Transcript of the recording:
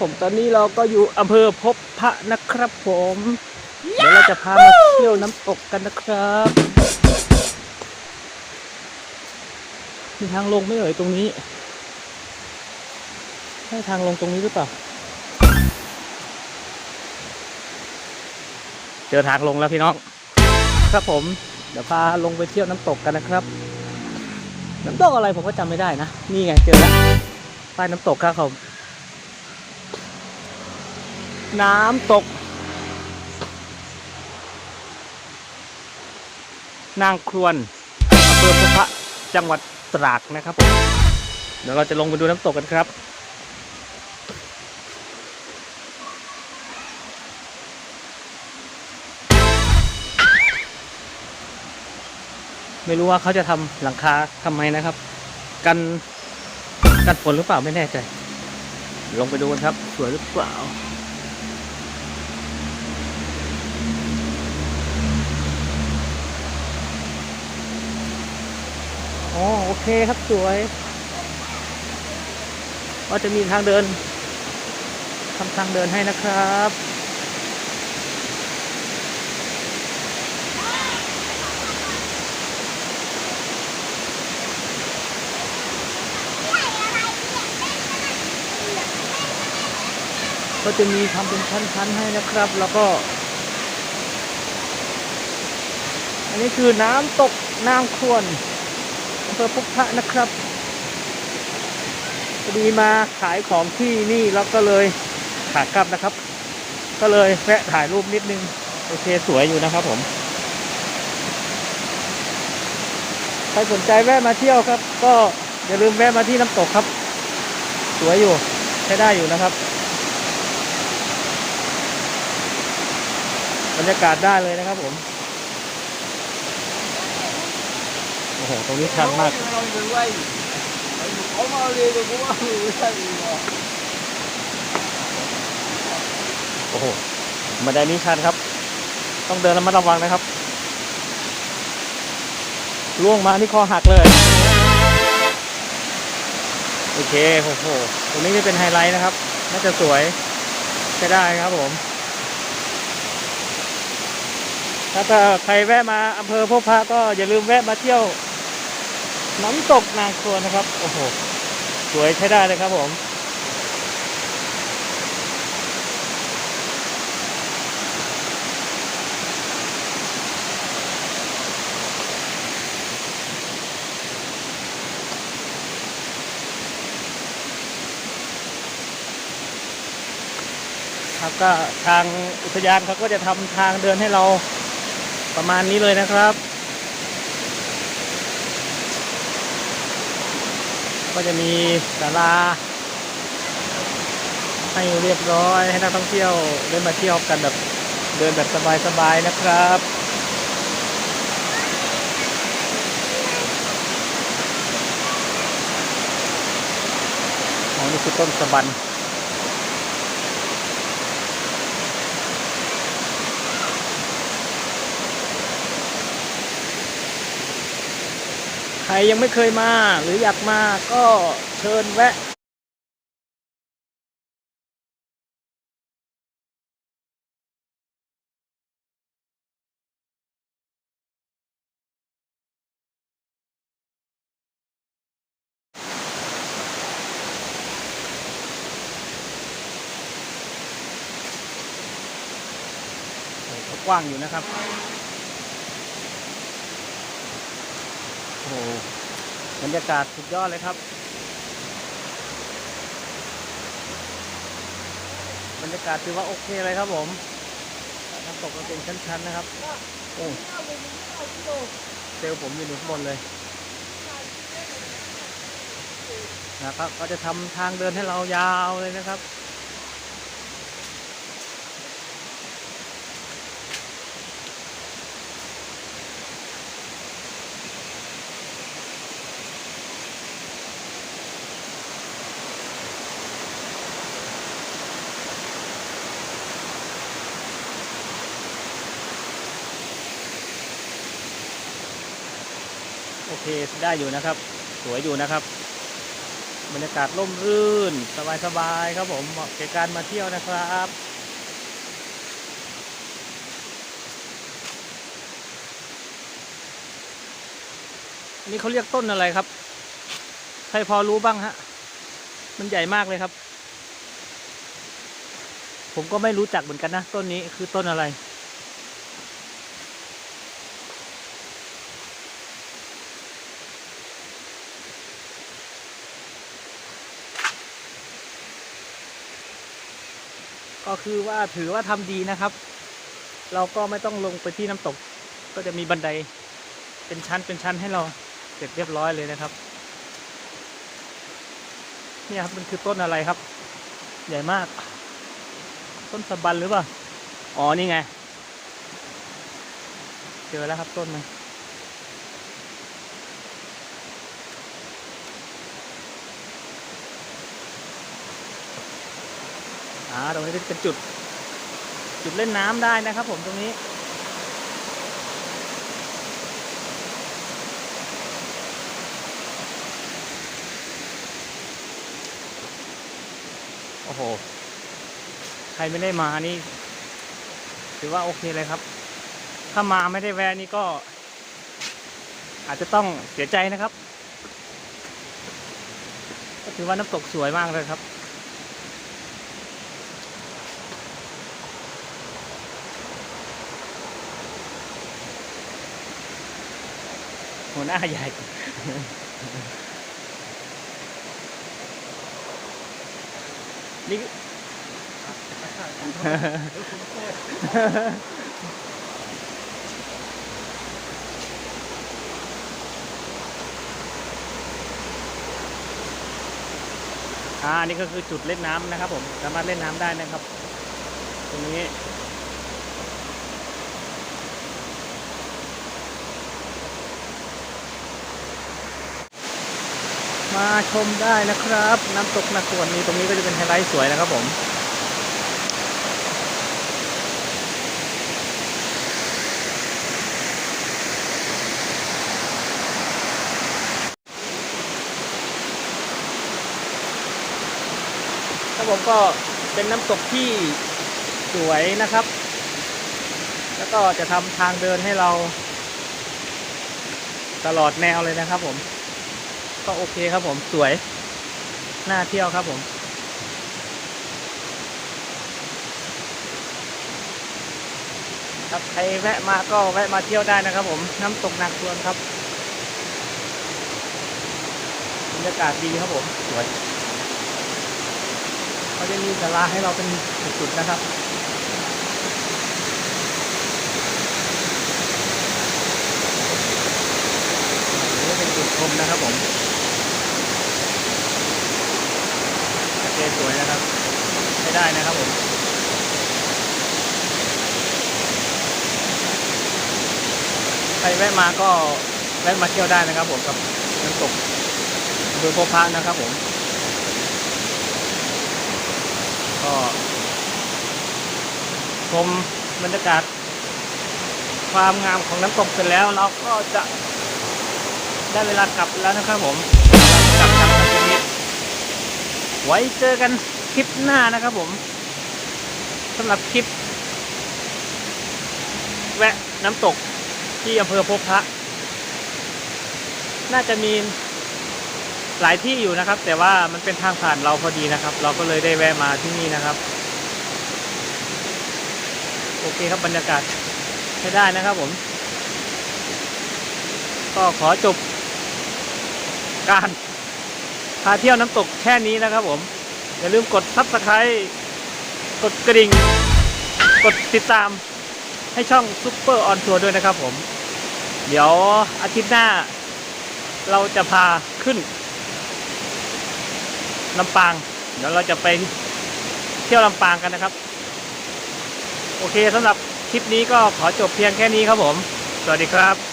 ผมตอนนี้เราก็อยู่อำเภอพบพระนะครับผมเดี๋ยวเราจะพามาเที่ยวน้ำตกกันนะครับมีทางลงไหม่เอ่ยตรงนี้ใช่ทางลงตรงนี้หรือเปล่าเจอทางลงแล้วพี่น้องครับผม เดี๋ยวพาลงไปเที่ยวน้ำตกกันนะครับ น้ำตกอะไรผมก็จำไม่ได้นะ นี่ไงเจอแล้วป้ายน้ำตกครับผม น้ำตก นางครวนอำเภอพบพระจังหวัดตราดนะครับ เดี๋ยวเราจะลงไปดูน้ำตกกันครับไม่รู้ว่าเขาจะทำหลังคาทำไมนะครับ กันกันฝนหรือเปล่าไม่แน่ใจ ลงไปดูกันครับ สวยหรือเปล่า โอเคครับสวย ก็จะมีทางเดินทำทางเดินให้นะครับก็จะมีทำเป็นชั้นๆให้นะครับ แล้วก็ อันนี้คือน้ำตกนางควร ภอพุกพระนะครับพอดีมาขายของที่นี่แล้วก็เลยขากลับนะครับ ก็เลยแวะถ่ายรูปนิดนึง โอเคสวยอยู่นะครับผม ใครสนใจแวะมาเที่ยวครับ ก็อย่าลืมแวะมาที่น้ำตกครับ สวยอยู่ใช้ได้อยู่นะครับบรรยากาศได้เลยนะครับผม โอ้โห ตรงนี้ชันมาก โอ้โหบันไดนี้ชันครับ ต้องเดินระมัดระวังนะครับ ล่วงมานี่คอหักเลย โอเค โอ้โห ตรงนี้นี่เป็นไฮไลท์นะครับ น่าจะสวยใช้ได้ครับผม ถ้าใครแวะมาอำเภอพบพระก็อย่าลืมแวะมาเที่ยว น้ำตกนางครวนนะครับ โอ้โห สวยใช้ได้เลยครับผมครับก็ทางอุทยานเขาก็จะทำทางเดินให้เราประมาณนี้เลยนะครับ ก็จะมีศาลาให้เรียบร้อยให้นักท่องเที่ยวได้มาเที่ยวกันแบบเดินแบบสบายๆนะครับอ๋อนี่คือต้นสะบัน รยังไม่เคยมาหรืออยากมาก็เชิญแวะกว้างอยู่นะครับ โอ้โหบรรยากาศสุดยอดเลยครับ บรรยากาศถือว่าโอเคเลยครับผมน้ำตกก็เป็นชั้นๆนะครับ โอ้เซลผมอยู่หนึ่งข้างบนเลยนะครับ ก็จะทำทางเดินให้เรายาวเลยนะครับ โอเคได้อยู่นะครับ สวยอยู่นะครับ บรรยากาศร่มรื่น สบายๆครับผมเหมาะแก่การมาเที่ยวนะครับอันนี้เขาเรียกต้นอะไรครับ ใครพอรู้บ้างฮะ มันใหญ่มากเลยครับ ผมก็ไม่รู้จักเหมือนกันนะ ต้นนี้คือต้นอะไร ก็คือว่าถือว่าทำดีนะครับ เราก็ไม่ต้องลงไปที่น้ำตก ก็จะมีบันไดเป็นชั้นเป็นชั้นให้เราเสร็จเรียบร้อยเลยนะครับเนี่ยครับมันคือต้นอะไรครับ ใหญ่มาก ต้นสะบันหรือเปล่า อ๋อนี่ไง เจอแล้วครับต้นมัน อ่าตรงนี้เป็นจุด จุดเล่นน้ำได้นะครับ ผมตรงนี้โอ้โหใครไม่ได้มานี่ถือว่าโอเคเลยครับ ถ้ามาไม่ได้แวะนี่ก็ อาจจะต้องเสียใจนะครับ ก็ถือว่าน้ำตกสวยมากเลยครับ หัวหน้าใหญ่ นี่อ่านี่ก็คือจุดเล่นน้ำนะครับผม สามารถเล่นน้ำได้นะครับ ตรงนี้ มาชมได้นะครับ น้ำตกนาควนนี้ตรงนี้ก็จะเป็นไฮไลท์สวยนะครับผมครับผมก็เป็นน้ำตกที่สวยนะครับ แล้วก็จะทำทางเดินให้เราตลอดแนวเลยนะครับผม ก็โอเคครับผมสวย น่าเที่ยวครับผมครับใครแวะมาก็แวะมาเที่ยวได้นะครับผมน้ำตกนางควนครับบรรยากาศดีครับผมสวยเขาจะมีสาราให้เราเป็นจุดๆนะครับนี่เป็นจุดชมนะครับผมโอเค สวยนะครับไม่ได้นะครับผมใครแวะมาก็แวะมาเที่ยวได้นะครับผมกับน้ำตกอำเภอโพพะนะครับผม ก็ชมบรรยากาศ ความงามของน้ำตกเสร็จแล้วเราก็จะได้เวลากลับแล้วนะครับผมกลับทางตรงนี้ ไว้เจอกันคลิปหน้านะครับผมสำหรับคลิป แวะน้ำตกที่อำเภอพบพระ น่าจะมีหลายที่อยู่นะครับ แต่ว่ามันเป็นทางผ่านเราพอดีนะครับ เราก็เลยได้แวะมาที่นี่นะครับ โอเคครับบรรยากาศใช้ได้นะครับผม ก็ขอจบการ พาเที่ยวน้ำตกแค่นี้นะครับผม อย่าลืมกดซับสไครต์กดกระดิ่ง กดติดตามให้ช่องซุปเปอร์ออนทัวร์ด้วยนะครับผม เดี๋ยวอาทิตย์หน้า เราจะพาขึ้นลำปาง เดี๋ยวเราจะไปเที่ยวลำปางกันนะครับ โอเคสำหรับคลิปนี้ก็ขอจบเพียงแค่นี้ครับผม สวัสดีครับ